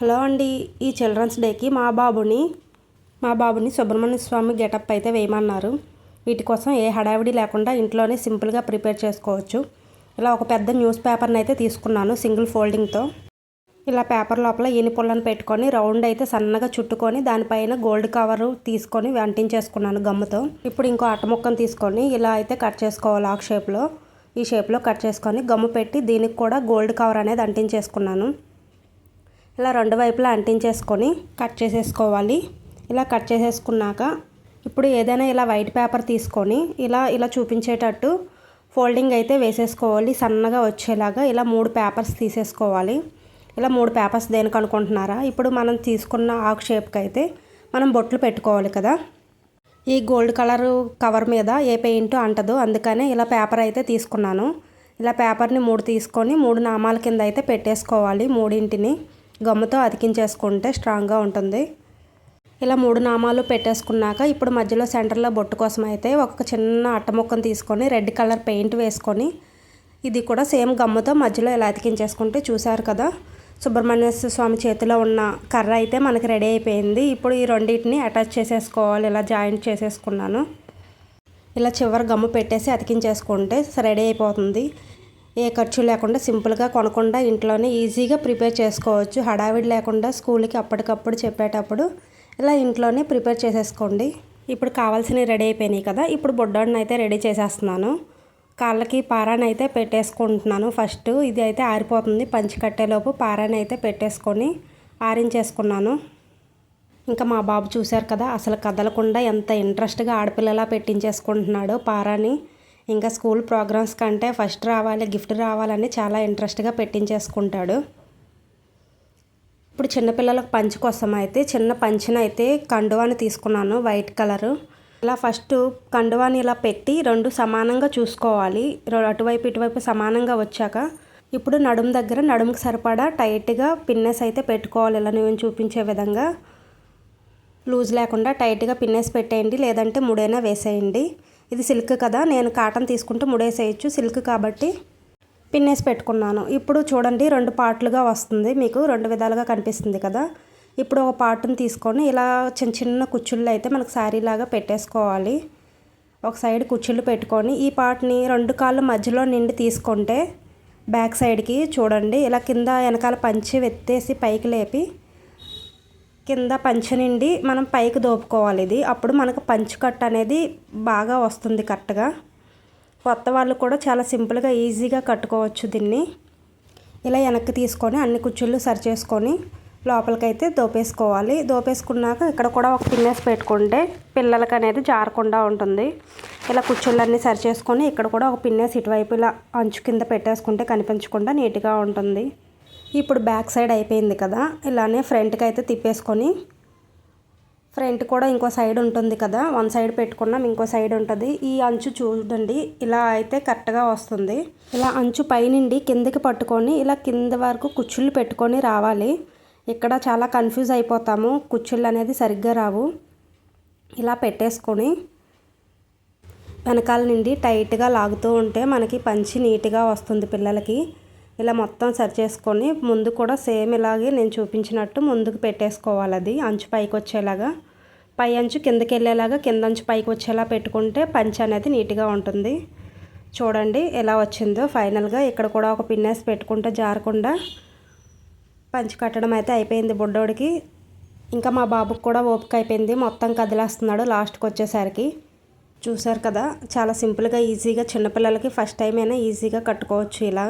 Hello అండి ఈ children's డేకి మా బాబుని మా బాబుని సుబ్రహ్మణ్య స్వామి గెటప్ అయితే వేయమన్నారు. వీటి కోసం ఏ హడావిడి లేకుండా ఇంట్లోనే సింపుల్గా ప్రిపేర్ చేసుకోవచ్చు. ఇలా ఒక పెద్ద న్యూస్ పేపర్ని అయితే తీసుకున్నాను సింగిల్ ఫోల్డింగ్తో. ఇలా పేపర్ లోపల ఈని పుల్లను పెట్టుకొని రౌండ్ అయితే సన్నగా చుట్టుకొని దానిపైన గోల్డ్ కవర్ తీసుకొని అంటించేసుకున్నాను గమ్ముతో. ఇప్పుడు ఇంకో అట్ట ముక్కను తీసుకొని ఇలా అయితే కట్ చేసుకోవాలి ఆక్ షేప్లో. ఈ షేప్లో కట్ చేసుకొని గమ్ము పెట్టి దీనికి కూడా గోల్డ్ కవర్ అనేది అంటించేసుకున్నాను. ఇలా రెండు వైపులా అంటించేసుకొని కట్ చేసేసుకోవాలి. ఇలా కట్ చేసేసుకున్నాక ఇప్పుడు ఏదైనా ఇలా వైట్ పేపర్ తీసుకొని ఇలా ఇలా చూపించేటట్టు ఫోల్డింగ్ అయితే వేసేసుకోవాలి. సన్నగా వచ్చేలాగా ఇలా మూడు పేపర్స్ తీసేసుకోవాలి. ఇలా మూడు పేపర్స్ దేనికి అనుకుంటున్నారా? ఇప్పుడు మనం తీసుకున్న ఆకు షేప్కి అయితే మనం బొట్లు పెట్టుకోవాలి కదా. ఈ గోల్డ్ కలర్ కవర్ మీద ఏ పెయింట్ అంటదు అందుకనే ఇలా పేపర్ అయితే తీసుకున్నాను. ఇలా పేపర్ని మూడు తీసుకొని మూడు నామాల కింద అయితే పెట్టేసుకోవాలి. మూడింటిని గమ్ముతో అతికించేసుకుంటే స్ట్రాంగ్గా ఉంటుంది. ఇలా మూడు నామాలు పెట్టేసుకున్నాక ఇప్పుడు మధ్యలో సెంటర్లో బొట్టు కోసం అయితే ఒక చిన్న అట్టముక్కను తీసుకొని రెడ్ కలర్ పెయింట్ వేసుకొని ఇది కూడా సేమ్ గమ్ముతో మధ్యలో ఇలా అతికించేసుకుంటే చూశారు కదా. సుబ్రహ్మణ్య స్వామి చేతిలో ఉన్న కర్ర అయితే మనకి రెడీ అయిపోయింది. ఇప్పుడు ఈ రెండింటిని అటాచ్ చేసేసుకోవాలి. ఇలా జాయింట్ చేసేసుకున్నాను. ఇలా చివరి గమ్ము పెట్టేసి అతికించేసుకుంటే రెడీ అయిపోతుంది. ఏ ఖర్చు లేకుండా సింపుల్గా కొనకుండా ఇంట్లోనే ఈజీగా ప్రిపేర్ చేసుకోవచ్చు. హడావిడి లేకుండా స్కూల్కి అప్పటికప్పుడు చెప్పేటప్పుడు ఇలా ఇంట్లోనే ప్రిపేర్ చేసేసుకోండి. ఇప్పుడు కావాల్సినవి రెడీ అయిపోయినాయి కదా ఇప్పుడు బొడ్డోడిని అయితే రెడీ చేసేస్తున్నాను. కాళ్ళకి పారాని అయితే పెట్టేసుకుంటున్నాను. ఫస్ట్ ఇది అయితే ఆరిపోతుంది. పంచి కట్టేలోపు పారాని అయితే పెట్టేసుకొని ఆరించేసుకున్నాను. ఇంకా మా బాబు చూశారు కదా అసలు కదలకుండా ఎంత ఇంట్రెస్ట్గా ఆడపిల్లలా పెట్టించేసుకుంటున్నాడు పారాని. ఇంకా స్కూల్ ప్రోగ్రామ్స్ కంటే ఫస్ట్ రావాలి గిఫ్ట్ రావాలని చాలా ఇంట్రెస్ట్గా పెట్టించేసుకుంటాడు. ఇప్పుడు చిన్నపిల్లలకు పంచి కోసం అయితే చిన్న పంచిన అయితే కండువాని తీసుకున్నాను వైట్ కలరు. ఇలా ఫస్ట్ కండువాని ఇలా పెట్టి రెండు సమానంగా చూసుకోవాలి. అటువైపు ఇటువైపు సమానంగా వచ్చాక ఇప్పుడు నడుము దగ్గర నడుముకి సరిపడా టైట్గా పిన్నెస్ అయితే పెట్టుకోవాలి. ఇలా నేను చూపించే విధంగా. లూజ్ లేకుండా టైట్గా పిన్నెస్ పెట్టేయండి లేదంటే ముడైనా వేసేయండి. ఇది సిల్క్ కదా నేను కాటన్ తీసుకుంటే ముడేసేయచ్చు సిల్క్ కాబట్టి పిన్నేసి పెట్టుకున్నాను. ఇప్పుడు చూడండి రెండు పార్ట్లుగా వస్తుంది. మీకు రెండు విధాలుగా కనిపిస్తుంది కదా. ఇప్పుడు ఒక పార్ట్ని తీసుకొని ఇలా చిన్న చిన్న కుచ్చుళ్ళు అయితే మనకు శారీలాగా పెట్టేసుకోవాలి. ఒక సైడ్ కుచ్చుళ్ళు పెట్టుకొని ఈ పార్ట్ని రెండు కాళ్ళు మధ్యలో నిండి తీసుకుంటే బ్యాక్ సైడ్కి చూడండి ఇలా కింద వెనకాల పంచి వెత్తేసి పైకి లేపి కింద పంచి నిండి మనం పైకి దోపుకోవాలి ఇది. అప్పుడు మనకు పంచు కట్ అనేది బాగా వస్తుంది కరెక్ట్గా కొత్త వాళ్ళు కూడా చాలా సింపుల్గా ఈజీగా కట్టుకోవచ్చు దీన్ని. ఇలా వెనక్కి తీసుకొని అన్ని కుచ్చుళ్ళు సరి చేసుకొని లోపలికైతే దోపేసుకోవాలి. దోపేసుకున్నాక ఇక్కడ కూడా ఒక పిన్నేసి పెట్టుకుంటే పిల్లలకి అనేది జారకుండా ఉంటుంది. ఇలా కుచ్చుళ్ళన్నీ సరి చేసుకొని ఇక్కడ కూడా ఒక పిన్నేసి ఇటువైపు ఇలా అంచు కింద పెట్టేసుకుంటే కనిపించకుండా నీట్గా ఉంటుంది. ఇప్పుడు బ్యాక్ సైడ్ అయిపోయింది కదా ఇలానే ఫ్రంట్కి అయితే తిప్పేసుకొని ఫ్రంట్ కూడా ఇంకో సైడ్ ఉంటుంది కదా వన్ సైడ్ పెట్టుకున్నాం ఇంకో సైడ్ ఉంటుంది. ఈ అంచు చూడండి ఇలా అయితే కరెక్ట్గా వస్తుంది. ఇలా అంచు పైనుండి కిందకి పట్టుకొని ఇలా కింద వరకు కుచ్చుళ్ళు పెట్టుకొని రావాలి. ఇక్కడ చాలా కన్ఫ్యూజ్ అయిపోతాము కుచ్చుళ్ళు అనేది సరిగ్గా రావు. ఇలా పెట్టేసుకొని వెనకాల నుండి టైట్గా లాగుతూ ఉంటే మనకి పంచి నీట్గా వస్తుంది పిల్లలకి. ఇలా మొత్తం సరి చేసుకొని ముందు కూడా సేమ్ ఇలాగే నేను చూపించినట్టు ముందుకు పెట్టేసుకోవాలి అది అంచు పైకి వచ్చేలాగా. పై అంచు కిందకి వెళ్ళేలాగా కింద అంచు పైకి వచ్చేలా పెట్టుకుంటే పంచి అనేది నీట్గా ఉంటుంది. చూడండి ఎలా వచ్చిందో ఫైనల్గా ఇక్కడ కూడా ఒక పిన్నేసి పెట్టుకుంటే జారకుండా పంచి కట్టడం అయితే అయిపోయింది బుడ్డోడికి. ఇంకా మా బాబుకి కూడా ఓపిక అయిపోయింది మొత్తం కదిలేస్తున్నాడు లాస్ట్కి వచ్చేసరికి. చూసారు కదా చాలా సింపుల్గా ఈజీగా చిన్నపిల్లలకి ఫస్ట్ టైం అయినా ఈజీగా కట్టుకోవచ్చు ఇలా.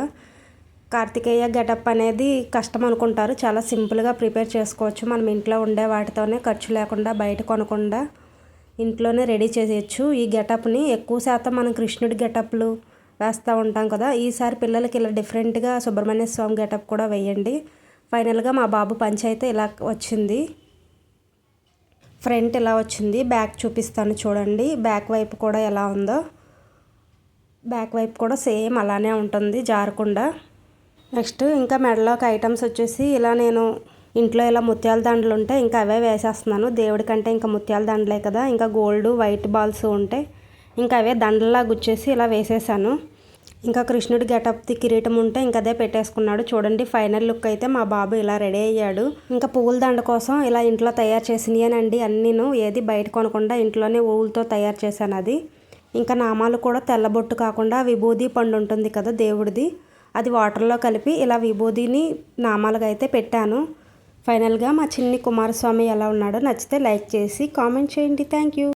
కార్తికేయ గెటప్ అనేది కష్టం అనుకుంటారు. చాలా సింపుల్గా ప్రిపేర్ చేసుకోవచ్చు. మనం ఇంట్లో ఉండే వాటితోనే ఖర్చు లేకుండా బయట కొనకుండా ఇంట్లోనే రెడీ చేసేయచ్చు ఈ గెటప్ని ఎక్కువ శాతం మనం కృష్ణుడి గెటప్లు వేస్తూ ఉంటాం కదా. ఈసారి పిల్లలకి ఇలా డిఫరెంట్గా సుబ్రహ్మణ్య స్వామి గెటప్ కూడా వేయండి. ఫైనల్గా మా బాబు పంచ్ అయితే ఇలా వచ్చింది. ఫ్రంట్ ఇలా వచ్చింది. బ్యాక్ చూపిస్తాను చూడండి. బ్యాక్ వైపు కూడా ఎలా ఉందో. బ్యాక్ వైపు కూడా సేమ్ అలానే ఉంటుంది జారకుండా. నెక్స్ట్ ఇంకా మెడలోకి ఐటమ్స్ వచ్చేసి ఇలా నేను ఇంట్లో ఇలా ముత్యాల దండలు ఉంటే ఇంకా అవే వేసేస్తున్నాను. దేవుడి కంటే ఇంకా ముత్యాల దండలే కదా. ఇంకా గోల్డ్ వైట్ బాల్స్ ఉంటే ఇంకా అవే దండలా గుచ్చేసి ఇలా వేసేసాను. ఇంకా కృష్ణుడి గెటప్ది కిరీటం ఉంటే ఇంకా అదే పెట్టేసుకున్నాడు. చూడండి ఫైనల్ లుక్ అయితే మా బాబు ఇలా రెడీ అయ్యాడు. ఇంకా పువ్వుల దండ కోసం ఇలా ఇంట్లో తయారు చేసినయనండి అన్నీను. ఏది బయట కొనకుండా ఇంట్లోనే ఊళ్ళతో తయారు చేశాను అది. ఇంకా నామాలు కూడా తెల్లబొట్టు కాకుండా విభూది పండు ఉంటుంది కదా దేవుడిది. అది వాటర్లో కలిపి ఇలా విభూదిని నామాలుగా అయితే పెట్టాను. ఫైనల్గా మా చిన్ని కుమారస్వామి ఎలా ఉన్నాడో నచ్చితే లైక్ చేసి కామెంట్ చేయండి. Thank you.